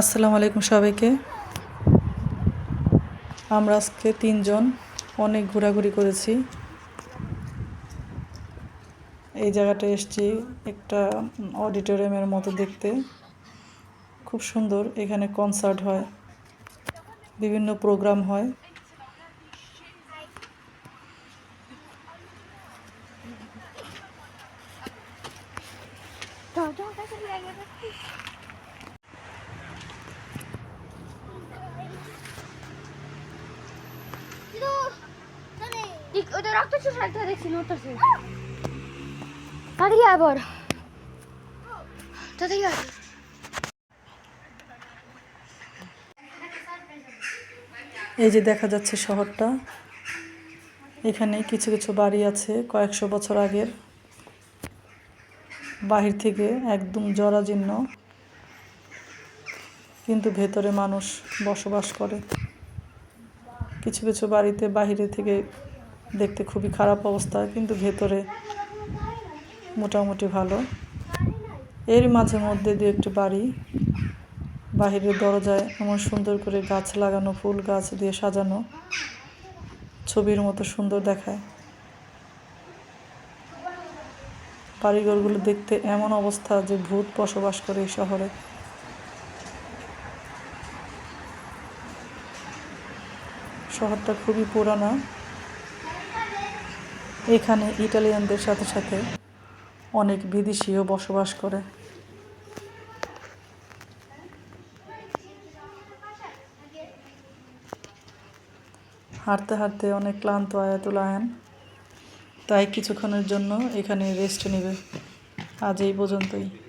আসসালামু আলাইকুম সবাইকে। আমরা আজকে তিনজন অনেক ঘোরাঘুরি করেছি। এই জায়গাটা এসছি একটা অডিটোরিয়ামের মতো দেখতে। খুব সুন্দর, এখানে কনসার্ট হয়, বিভিন্ন প্রোগ্রাম হয়। ওটা রক্ত দেখছি নড়তেছে তাড়াতাড়ি আবার তাড়াতাড়ি আয়। এই যে দেখা যাচ্ছে শহরটা এখানে কিছু কিছু বাড়ি আছে কয়েকশো বছর আগের। বাহির থেকে একদম জরাজীর্ণ কিন্তু ভেতরে মানুষ বসবাস করে। কিছু কিছু বাড়িতে বাহিরে থেকে দেখতে খুবই খারাপ অবস্থা, কিন্তু ভেতরে মোটামুটি ভালো। এর মাঝে মধ্যে দু একটি বাড়ি, বাহিরের দরজায় এমন সুন্দর করে গাছ লাগানো, ফুল গাছ দিয়ে সাজানো, ছবির মতো সুন্দর দেখায়। বাড়িঘরগুলো দেখতে এমন অবস্থা যে ভূত বসবাস করে এই শহরে। শহরটা খুবই পুরানা। এখানে ইটালিয়ানদের সাথে সাথে অনেক বিদেশিও বসবাস করে। হাঁটতে হাঁটতে অনেক ক্লান্ত আয়াতুল আয়ান। তাই কিছুক্ষণের জন্য এখানে রেস্ট নেবে। আজ এই পর্যন্তই।